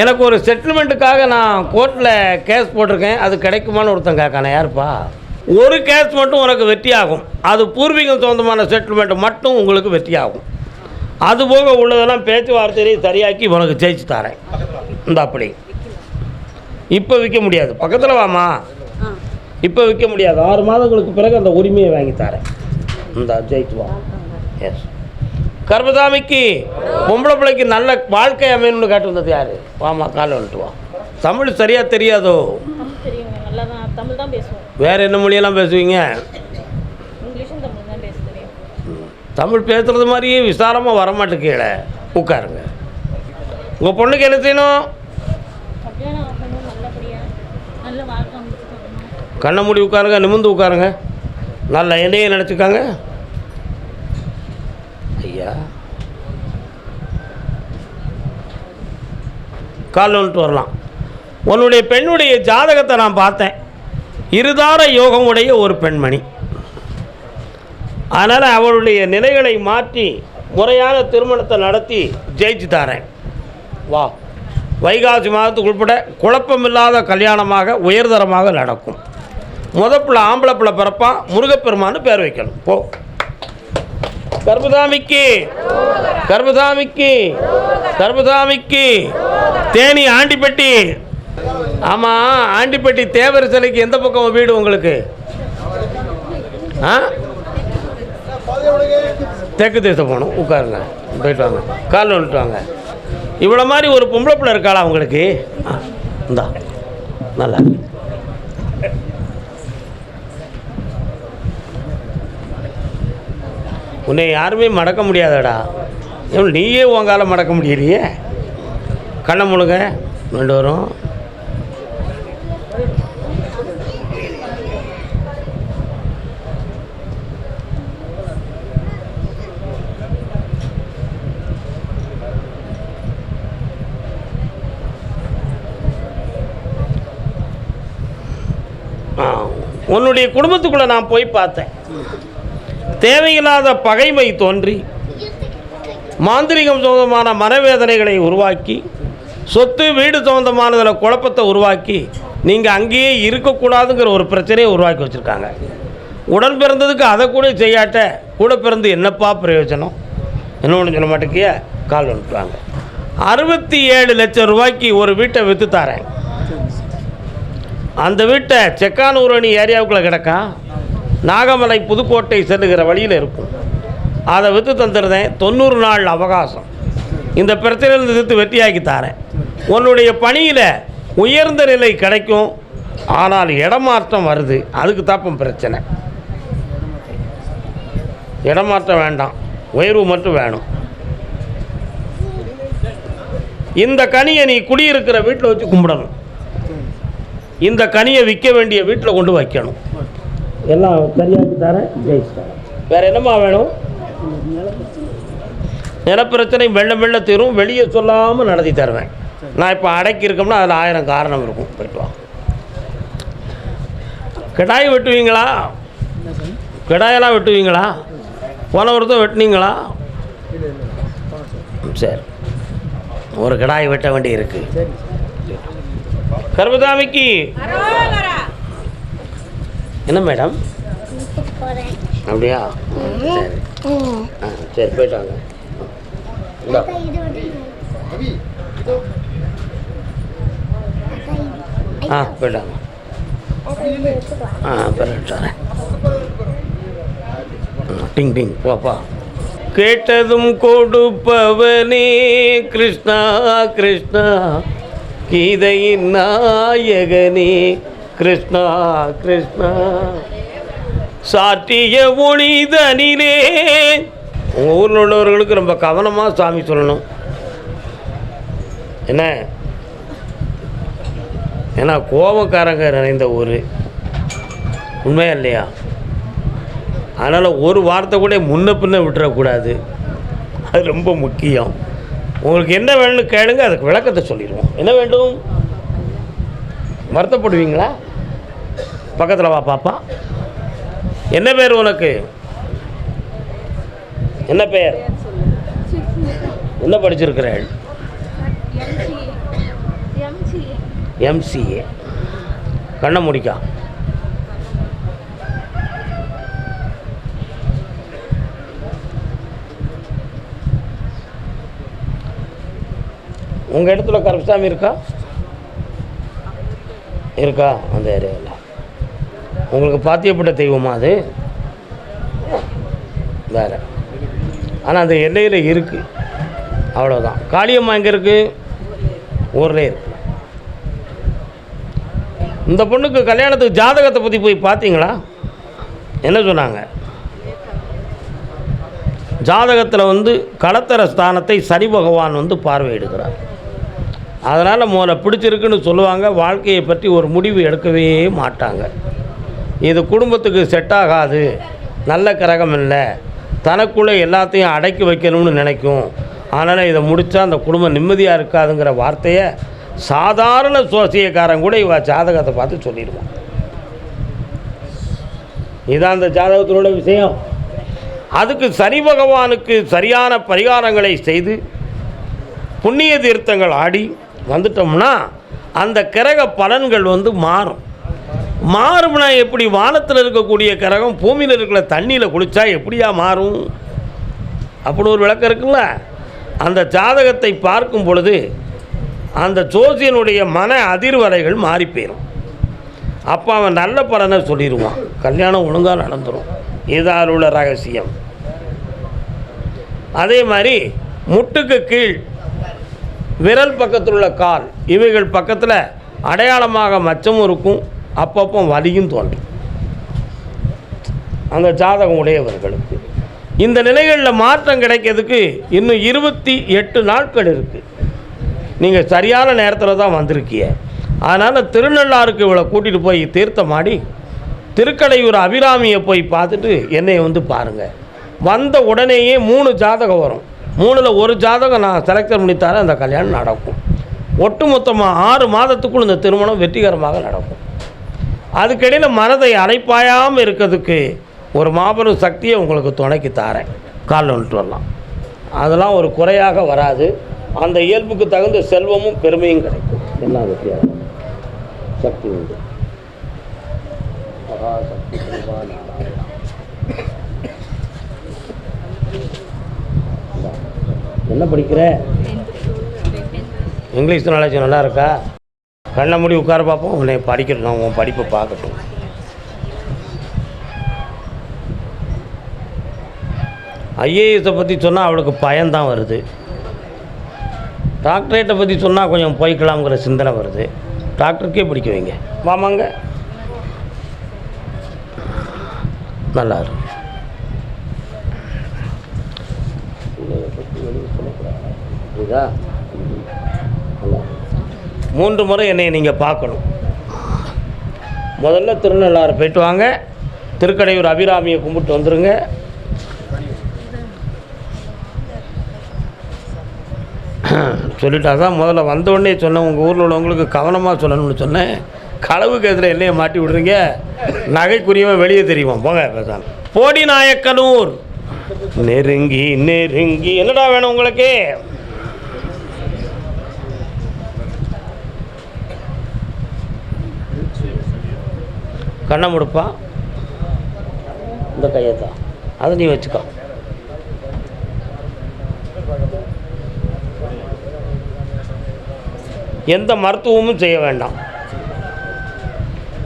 எனக்கு ஒரு செட்டில்மெண்ட்டுக்காக நான் கோர்ட்டில் கேஸ் போட்டிருக்கேன். அது கிடைக்குமான்னு ஒருத்தன் கேட்கானே யாருப்பா? ஒரு கேஸ் மட்டும் உனக்கு வெற்றியாகும். அது பூர்வீகம் சொந்தமான செட்டில்மெண்ட் மட்டும் உங்களுக்கு வெற்றியாகும். அது போக உள்ளதெல்லாம் பேச்சுவார்த்தையை சரியாக்கி உனக்கு ஜெயிச்சு தரேன். இந்த அப்படி. இப்போ விற்க முடியாது. பக்கத்தில் வாமா இப்போ விற்க முடியாது. ஆறு மாதங்களுக்கு பிறகு அந்த உரிமையை வாங்கி தரேன். இந்த ஜெயிச்சு வா. எஸ் கர்மசாமிக்கு பொம்பளை பிள்ளைக்கு நல்ல வாழ்க்கை அமையணும்னு கேட்டு வந்தது யார்? வாமா காலை வந்துட்டு வா. தமிழ் சரியாக தெரியாதோ? வேறு என்ன மொழியெல்லாம் பேசுவீங்க? தமிழ் தான் பேச தெரியும். தமிழ் பேசுகிறது மாதிரியே விசாலமாக வரமாட்டேங்கீழே உட்காருங்க. உங்கள் பொண்ணுக்கு என்ன செய்யணும்? கண்ணை மூடி உட்காருங்க நிமிர்ந்து உட்காருங்க. நல்ல என்னையே நினச்சிக்காங்க. ஐயா. கால் வந்துட்டு வரலாம். உன்னுடைய பெண்ணுடைய ஜாதகத்தை நான் பார்த்தேன். இருதார யோகம் உடைய ஒரு பெண்மணி. அதனால் அவளுடைய நிலைகளை மாற்றி முறையான திருமணத்தை நடத்தி ஜெயிச்சு தாரேன். வா. வைகாசி மாதத்துக்கு உட்பட குழப்பமில்லாத கல்யாணமாக உயர்தரமாக நடக்கும். முதப்பிள்ள பிள்ளை ஆம்பளை பிள்ளை பிறப்பான் முருகப்பெருமான்னு பேர் வைக்கணும். போ. கர்பதாமிக்கு. கர்மசாமிக்கு கர்மசாமிக்கு தேனி ஆண்டிப்பட்டி. ஆமாம் ஆண்டிப்பட்டி தேவர் சிலைக்கு எந்த பக்கம் வீடு உங்களுக்கு? ஆ? தெற்கு தேசம் போகணும். உட்காருங்க. போயிட்டு வாங்க. காலில் வந்துட்டு வாங்க. இவ்வளோ மாதிரி ஒரு பொம்பளை பிள்ளை இருக்காளா உங்களுக்கு? ஆ, இந்தா. நல்லா உன்னை யாருமே மடக்க முடியாதடா. ஏன் நீயே உன் மடக்க முடியலையே? கண்ணை முழுங்க ரெண்டு வரும். ஆ, உன்னுடைய குடும்பத்துக்குள்ளே நான் போய் பார்த்தேன். தேவையில்லாத பகைமை தோன்றி மாந்திரிகம் சொந்தமான மனவேதனைகளை உருவாக்கி சொத்து வீடு சொந்தமானதில் குழப்பத்தை உருவாக்கி நீங்கள் அங்கேயே இருக்கக்கூடாதுங்கிற ஒரு பிரச்சனையை உருவாக்கி வச்சுருக்காங்க. உடன் பிறந்ததுக்கு அதை கூட செய்யாட்ட கூட பிறந்து என்னப்பா பிரயோஜனம்? என்ன ஒன்று சொல்ல மாட்டேங்கிய? கால் அனுப்புவாங்க அறுபத்தி ஏழு லட்சம் ரூபாய்க்கு ஒரு வீட்டை விற்று தரேன். அந்த வீட்டை செக்கானூரணி ஏரியாவுக்குள்ளே கிடக்கா? நாகமலை புதுக்கோட்டை செல்லுகிற வழியில் இருக்கும். அதை விற்று தந்துருந்தேன். தொண்ணூறு நாள் அவகாசம். இந்த பிரச்சனையிலிருந்து விற்று வெற்றியாக்கி தாரேன். உன்னுடைய பணியில் உயர்ந்த நிலை கிடைக்கும். ஆனால் இடமாற்றம் வருது. அதுக்கு தாப்பம் பிரச்சனை. இடமாற்றம் வேண்டாம். உயர்வு மட்டும் வேணும். இந்த கனியை நீ குடியிருக்கிற வீட்டில் வச்சு கும்பிடணும். இந்த கனியை விற்க வேண்டிய வீட்டில் கொண்டு வைக்கணும். எல்லாம் சரியாக்கி தரேன் ஜெயிச்சு வேற என்னம்மா வேணும்? நிலப்பிரச்சனை மெல்ல மெல்ல தீரும் வெளியே சொல்லாமல் நடத்தி தருவேன். நான் இப்போ அடக்கி இருக்கோம்னா அதில் ஆயிரம் காரணம் இருக்கும். போயிட்டு வா. கிடாய் வெட்டுவீங்களா? கிடாயெல்லாம் வெட்டுவீங்களா? போன வருஷம் வெட்டுனீங்களா? சரி. ஒரு கிடாய் வெட்ட வேண்டி இருக்கு கர்மதாமிக்கு என்ன மேடம்? அப்படியா? சரி. ஆ சரி போயிட்டு வாங்க. ஆ போயிட்டு வாங்க. ஆ போயிட்டு வரேன் டிங் போப்பா கேட்டதும் கொடுப்பவனே கிருஷ்ணா கிருஷ்ணா. கீதையின் நாயகனே. கிருஷ்ணா கிருஷ்ணா. சாற்றிய ஒளிதனிலே உங்கள் ஊரில் உள்ளவர்களுக்கு ரொம்ப கவனமாக சாமி சொல்லணும். என்ன? ஏன்னா கோபக்காரங்க நிறைந்த ஊர். உண்மையா இல்லையா? அதனால் ஒரு வார்த்தை கூட முன்ன பின்ன விட்டுறக்கூடாது. அது ரொம்ப முக்கியம். உங்களுக்கு என்ன வேணும்னு கேளுங்க அதுக்கு விளக்கத்தை சொல்லிடுவோம். என்ன வேண்டும்? வருத்தப்படுவீங்களா? பக்கத்தில் வா பாப்பா. என்ன பேர் உனக்கு? என்ன பெயர் என்ன படிச்சிருக்கிறேன் எம்சிஏ கண்ணை முடிக்கா. உங்கள் இடத்துல கருப்பசாமி இருக்கா? இருக்கா அந்த ஏரியாவில் உங்களுக்கு பாத்தியப்பட்ட தெய்வமா அது? வேற. ஆனால் அந்த எல்லையில் இருக்குது அவ்வளோதான் காளியம்மா எங்கே இருக்குது ஊரில் இருக்கு. இந்த பொண்ணுக்கு கல்யாணத்துக்கு ஜாதகத்தை பற்றி போய் பார்த்தீங்களா என்ன சொன்னாங்க? ஜாதகத்தில் வந்து களத்தர ஸ்தானத்தை சனி பகவான் வந்து பார்வையிடுகிறார். அதனால் முதல்ல பிடிச்சிருக்குன்னு சொல்லுவாங்க. வாழ்க்கையை பற்றி ஒரு முடிவு எடுக்கவே மாட்டாங்க. இது குடும்பத்துக்கு செட் ஆகாது. நல்ல கிரகம் இல்லை. தனக்குள்ளே எல்லாத்தையும் அடக்கி வைக்கணும்னு நினைக்கும். அதனால் இதை முடித்தா அந்த குடும்பம் நிம்மதியாக இருக்காதுங்கிற வார்த்தையை சாதாரண சோசியக்காரன் கூட இவ ஜாதகத்தை பார்த்து சொல்லிடுவான். இதான் அந்த ஜாதகத்தினோட விஷயம். அதுக்கு சனி பகவானுக்கு சரியான பரிகாரங்களை செய்து புண்ணிய தீர்த்தங்கள் ஆடி வந்துட்டோம்னா அந்த கிரக பலன்கள் வந்து மாறும். மாறும்னா எப்படி? வானத்தில் இருக்கக்கூடிய கிரகம் பூமியில் இருக்கிற தண்ணியில் குளித்தா எப்படியா மாறும்? அப்படின்னு ஒரு விளக்கம் இருக்குல்ல? அந்த ஜாதகத்தை பார்க்கும் பொழுது அந்த ஜோசியனுடைய மன அதிர்வலைகள் மாறி போயிடும் அப்போ அவன் நல்ல பலனை சொல்லிடுவான் கல்யாணம் ஒழுங்காக நடந்துடும் இதால் உள்ள ரகசியம். அதே மாதிரி முட்டுக்கு கீழ் விரல் பக்கத்தில் உள்ள கால் இவைகள் பக்கத்தில் அடையாளமாக மச்சமும் இருக்கும். அப்பப்போ வலியும் தோன்றும். அந்த ஜாதகம் உடையவர்களுக்கு. இந்த நிலைகளில் மாற்றம் கிடைக்கிறதுக்கு இன்னும் இருபத்தி எட்டு நாட்கள் இருக்குது நீங்கள் சரியான நேரத்தில் தான் வந்திருக்கீங்க. அதனால் திருநள்ளாருக்கு இவளை கூட்டிகிட்டு போய் தீர்த்தமாடி திருக்கடையூர் அபிராமியை போய் பார்த்துட்டு என்னை வந்து பாருங்கள் வந்த உடனேயே மூணு ஜாதகம் வரும். மூணில் ஒரு ஜாதகம் நான் செலக்ஷன் பண்ணித்தாரேன் அந்த கல்யாணம் நடக்கும். ஒட்டுமொத்தமாக ஆறு மாதத்துக்குள் இந்த திருமணம் வெற்றிகரமாக நடக்கும். அதுக்கிடையில் மனதை அரைப்பாயாமல் இருக்கிறதுக்கு ஒரு மாபெரும் சக்தியை உங்களுக்கு துணைக்கு தாரேன் காலில் வந்துட்டு வரலாம். அதெல்லாம் ஒரு குறையாக வராது. அந்த இயல்புக்கு தகுந்த செல்வமும் பெருமையும் கிடைக்கும். என்ன வித்தியாசம் சக்தி உண்டு. மகாசக்தி என்ன படிக்கிற? இங்கிலீஷ் நாலேஜ் நல்லா இருக்கா? கண்ணை மூடி உட்கார பார்ப்போம் உன்னை படிக்கணும் உன் படிப்பை பார்க்கட்டும். ஐஏஎஸை பற்றி சொன்னால் அவளுக்கு பயம்தான் வருது. டாக்டரேட்டை பற்றி சொன்னால் கொஞ்சம் போய்க்கலாம்ங்கிற சிந்தனை வருது. டாக்டருக்கே பிடிக்க வைங்க. வாமாங்க. நல்லா இருக்கு. புரியுதா? மூன்று முறை என்னை நீங்கள் பார்க்கணும். முதல்ல திருநள்ளாறு போயிட்டு வாங்க. திருக்கடையூர் அபிராமியை கும்பிட்டு வந்துடுங்க சொல்லிட்டா தான் முதல்ல வந்த உடனே சொன்னேன் உங்கள் ஊரில் உள்ளவங்களுக்கு கவனமாக சொல்லணும்னு சொன்னேன். களவு கேதில் என்னையை மாட்டி விடுறீங்க? நகைக்குரியவன் வெளியே தெரியுமா போங்க பேசாம. போடி நாயக்கனூர். நெருங்கி நெருங்கி. என்னடா வேணும் உங்களுக்கு? கண்ணை முடுப்பா. இந்த கையை தான் அதை நீ வச்சுக்கோ. எந்த மருத்துவமும் செய்ய வேண்டாம்.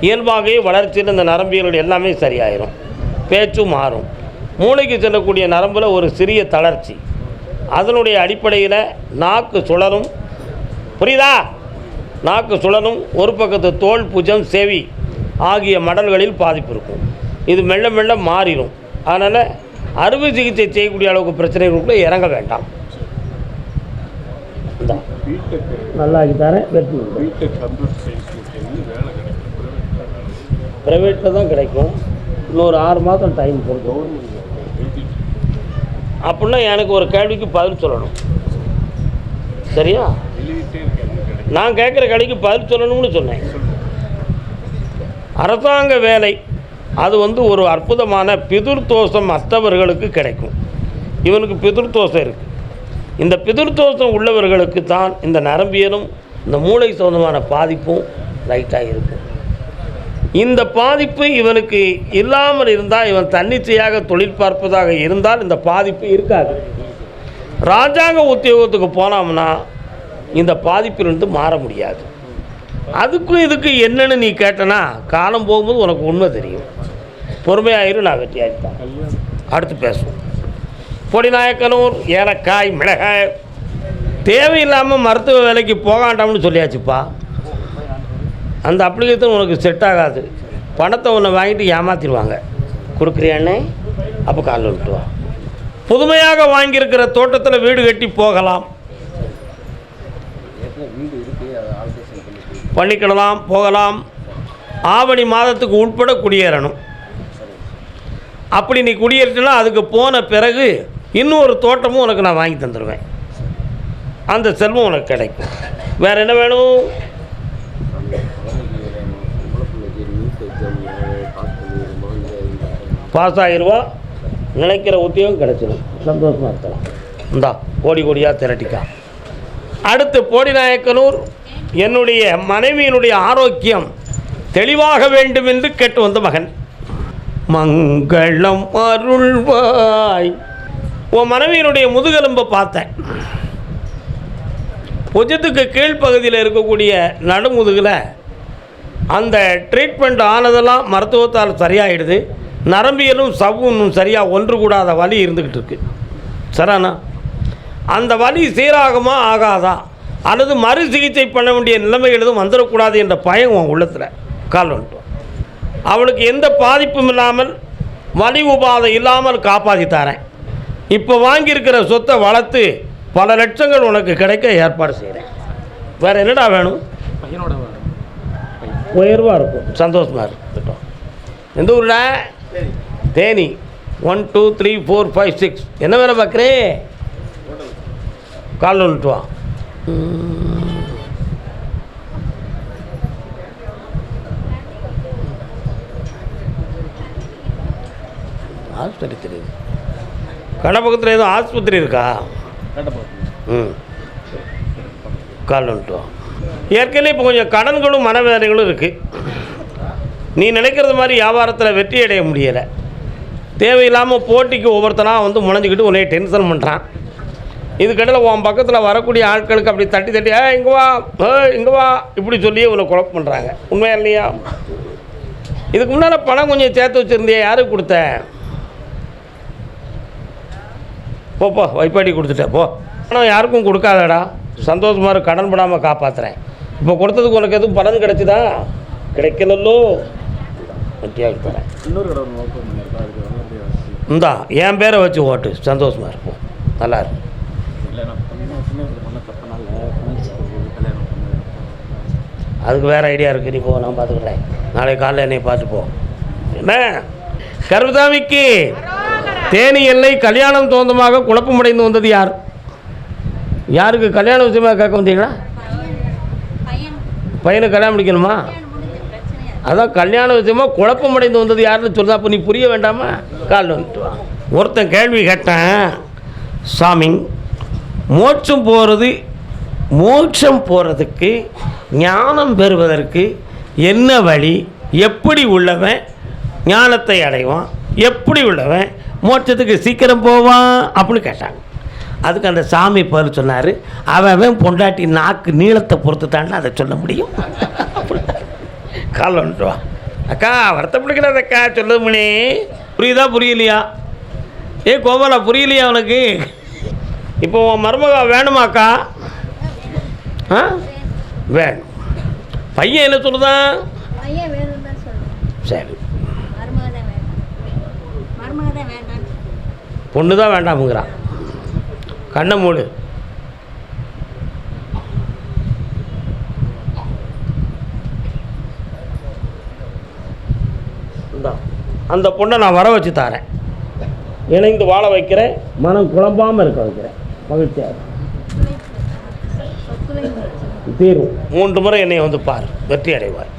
இயல்பாகவே வளர்ச்சியில் இந்த நரம்பியல் எல்லாமே சரியாயிரும். பேச்சும் மாறும். மூளைக்கு செல்லக்கூடிய நரம்பில் ஒரு சிறிய தளர்ச்சி. அதனுடைய அடிப்படையில் நாக்கு சுழலும். புரியுதா? நாக்கு சுழலும். ஒரு பக்கத்து தோல் புஜம் செவி. ஆகிய மடல்களில் பாதிப்பு இருக்கும். இது மெல்ல மெல்ல மாறிடும் அதனால் அறுவை சிகிச்சை செய்யக்கூடிய அளவுக்கு பிரச்சனைகளுக்குள்ளே இறங்க வேண்டாம். நல்லா தரேன் ப்ரைவேட்டில் தான் கிடைக்கும். இன்னொரு ஆறு மாதம் டைம் கொடுக்கும் அப்படின்னா எனக்கு ஒரு கேள்விக்கு பதில் சொல்லணும். சரியா? நான் கேட்குற கடைக்கு பதில் சொல்லணும்னு சொன்னேன். அரசாங்க வேலை. அது வந்து ஒரு அற்புதமான பிதுர்தோஷம் மற்றவர்களுக்கு கிடைக்கும். இவனுக்கு பிதுர்தோஷம் இருக்குது இந்த பிதுர்தோஷம் உள்ளவர்களுக்கு தான் இந்த நரம்பியலும் இந்த மூளை சம்பந்தமான பாதிப்பும் லைட்டாக இருக்கும். இந்த பாதிப்பு இவனுக்கு இல்லாமல் இருந்தால் இவன் தன்னிச்சையாக தொழில் பார்ப்பதாக இருந்தால் இந்த பாதிப்பு இருக்காது. ராஜாங்க உத்தியோகத்துக்கு போனோம்னா இந்த பாதிப்பிலிருந்து மாற முடியாது. அதுக்கும் இதுக்கு என்னன்னு நீ கேட்டனா காலம் போகும்போது உனக்கு உண்மை தெரியும். பொறுமையாயிரும் நான் வெற்றி அடுத்து பேசுவோம். பொடிநாயக்கனூர் ஏலக்காய் மிளகாய். தேவையில்லாமல் மருத்துவ வேலைக்கு போகாண்டாம்னு சொல்லியாச்சுப்பா. அந்த அப்ளிகேஷன் உனக்கு செட் ஆகாது. பணத்தை உன்னை வாங்கிட்டு ஏமாத்திடுவாங்க. கொடுக்குறியானே அப்போ காலில் விட்டு புதுமையாக வாங்கியிருக்கிற தோட்டத்தில் வீடு கட்டி போகலாம். பண்ணிக்கிடலாம் போகலாம். ஆவணி மாதத்துக்கு உட்பட குடியேறணும் அப்படி நீ குடியேறினா அதுக்கு போன பிறகு இன்னொரு தோட்டமும் உனக்கு நான் வாங்கி தந்துடுவேன் அந்த செல்வம் உனக்கு கிடைக்கும். வேறு என்ன வேணும்? பாஸ் ஆகிருவா நினைக்கிற உத்தியோகம் கிடைச்சிடும் சந்தோஷமாக இருக்கலாம். இந்தா கோடி கோடியாக திரட்டிக்கா. அடுத்து போடி நாயக்கனூர் என்னுடைய மனைவியினுடைய ஆரோக்கியம் தெளிவாக வேண்டும் என்று கேட்டு வந்த மகன் மங்களம் அருள்வாய். உன் மனைவியினுடைய முதுகெலும்பை பார்த்தேன். புஜத்துக்கு கீழ்ப்பகுதியில் இருக்கக்கூடிய நடுமுதுகில் அந்த ட்ரீட்மெண்ட் ஆனதெல்லாம் மருத்துவத்தால் சரியாயிடுது. நரம்பியலும் சவ்வும் சரியாக ஒன்று கூடாத வலி இருந்துக்கிட்டு இருக்கு. சரானா அந்த வலி சீராகுமா ஆகாதா? அல்லது மறு சிகிச்சை பண்ண வேண்டிய நிலைமை எதுவும் வந்துடக்கூடாது என்ற பயம் உன் உள்ளத்தில். கால் வந்துட்டோம் அவளுக்கு எந்த பாதிப்பும் இல்லாமல் வலி உபாதை இல்லாமல் காப்பாற்றி தரேன். இப்போ வாங்கியிருக்கிற சொத்தை வளர்த்து பல லட்சங்கள் உனக்கு கிடைக்க ஏற்பாடு செய்கிறேன் வேறு என்னடா வேணும்? பையனோட உயர்வாக இருக்கும். சந்தோஷமாக இருக்கட்டும் எந்த ஊருடா Theni. One two three four five six என்ன வேலை பார்க்குறே? கால் வந்துட்டு வா. ஆஸ்பத்திரி. தெரியுது கடை பக்கத்தில் எதுவும் ஆஸ்பத்திரி இருக்கா? ம். கால் வந்துட்டு வா ஏற்கனவே இப்போ கொஞ்சம் கடன்களும் மனவேதனைகளும் இருக்குது நீ நினைக்கிறது மாதிரி வியாபாரத்தில் வெற்றி அடைய முடியலை. தேவையில்லாமல் போட்டிக்கு ஒவ்வொருத்தனாக வந்து முனைஞ்சிக்கிட்டு உன்னை டென்ஷன் பண்ணுறான் இதுக்கடையில் உன் பக்கத்தில் வரக்கூடிய ஆட்களுக்கு அப்படி தட்டி தட்டி ஏ இங்கே வா ஏ இங்கே வா இப்படி சொல்லி உன்னை குழப்பம் பண்ணுறாங்க உண்மையா இல்லையா? இதுக்கு முன்னால் பணம் கொஞ்சம் சேர்த்து வச்சுருந்தியா யாருக்கு கொடுத்த? போ போ வைப்பாடி கொடுத்துட்டேன் போ. பணம் யாருக்கும் கொடுக்காதடா. சந்தோஷமாக கடன் படாமல் காப்பாற்றுறேன் இப்போ கொடுத்ததுக்கு உனக்கு எதுவும் பலன் கிடைச்சதா? கிடைக்கலல்லோ. வெட்டியாக தரேன் இந்தா என் பேரை வச்சு ஓட்டு. சந்தோஷமாக இருப்போம். நல்லா இருக்கும் இல்லை நான் பண்ண சின்ன பண்ண தப்பனால கல்யாணம் அதுக்கு வேறு ஐடியா இருக்குது நீ போ நான் பார்த்துக்கிறேன் நாளைக்கு காலையில் என்னை பார்த்துப்போம் என்ன? கருதாமிக்கு தேனி எல்லை கல்யாணம் தோந்தமாக குழப்பமடைந்து வந்தது யார்? யாருக்கு கல்யாண விஷயமாக கேட்க வந்தீங்களா? பையனுக்கு கல்யாணம் முடிக்கணுமா? அதான் கல்யாண விஷயமா குழப்பமடைந்து வந்தது யாருன்னு சொல்லுதா அப்போ நீ புரிய வேண்டாமா? காலில் வந்துட்டு வா. ஒருத்தன் கேள்வி கேட்டேன். சாமி மோட்சம் போகிறது மோட்சம் போகிறதுக்கு ஞானம் பெறுவதற்கு என்ன வழி? எப்படி உள்ளவன் ஞானத்தை அடைவான்? எப்படி உள்ளவன் மோட்சத்துக்கு சீக்கிரம் போவான்? அப்படின்னு கேட்டாங்க. அதுக்கு அந்த சாமி பதில் சொன்னார். அவன் அவன் பொண்டாட்டி நாக்கு நீளத்தை பொறுத்து தாண்டா அதை சொல்ல முடியும். கால் வந்துட்டு அக்கா வருத்தப்படுகிறதக்கா சொல்லுமணி புரியுதா புரியலையா? ஏ கோபாலா புரியலையா உனக்கு? இப்போ உன் மருமக வேணுமாக்கா? ஆ? வேணும். பையன் என்ன சொல்லுதான் சரி. பொண்ணு தான் வேண்டாமுங்கிறான் கண்ணை மூடு. அந்த பொண்ணை நான் வர வச்சு தரேன். இணைந்து வாழ வைக்கிறேன். மனம் குழம்பாமல் இருக்க வைக்கிறேன். மகிழ்ச்சியாக தீரும் மூன்று முறை என்னை வந்து பார் வெற்றி அடைவார்.